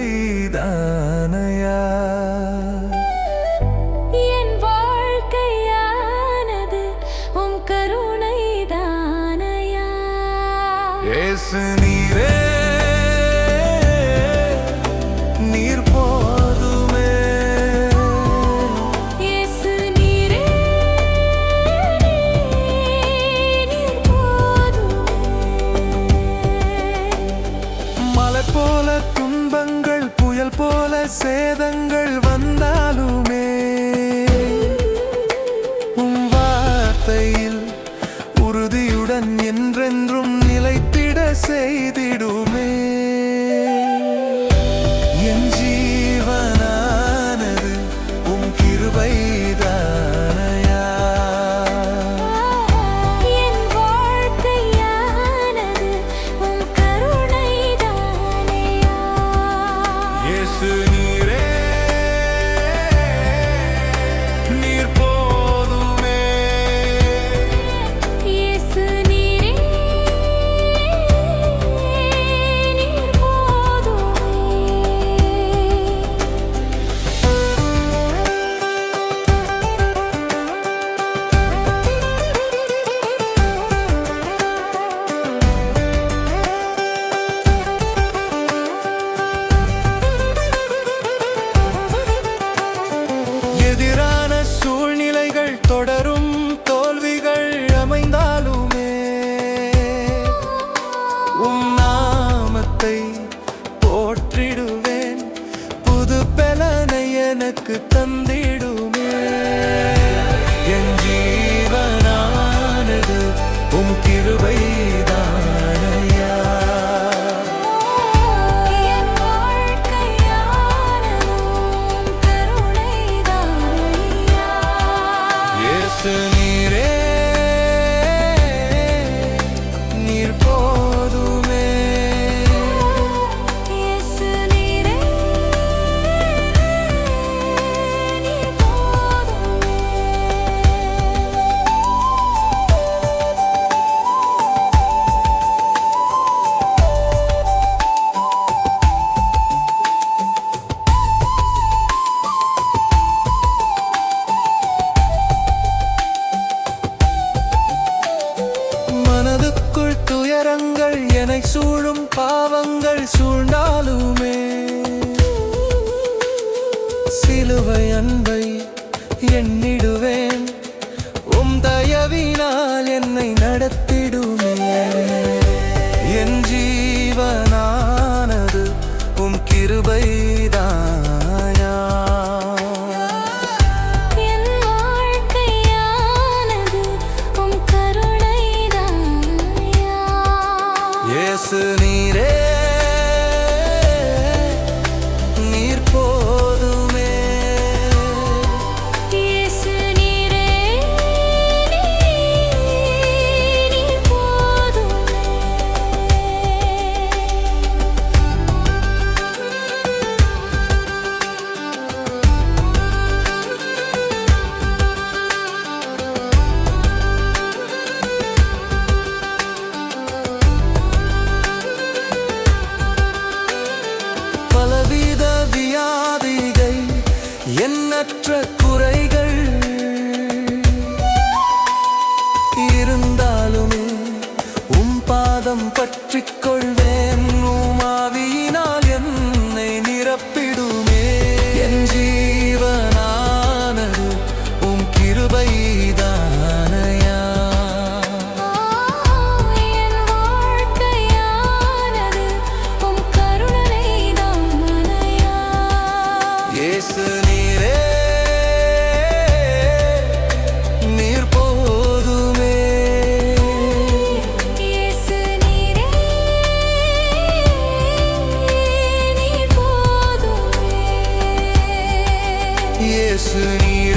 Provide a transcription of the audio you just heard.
உம் கிருபை தானையா என் வாழ்க்கையானது உம் கருணை தானையா இயேசு நீரே நீர் சேதங்கள் வந்தாலுமே உம் வார்த்தையில் உறுதியுடன் என்றென்றும் நிலைத்திட செய்திடுமே எனக்கு தந்திடுமே. என் ஜீவனானது உம் கருணை தானையா. இயேசு துயரங்கள் என்னை சூழும் பாவங்கள் சூழ்ந்தாலுமே. சிலுவை அன்பை எண்ணிடுவேன். உம் தயவினால் என்னை நடத்த இயேசு நீரே Africa. 是你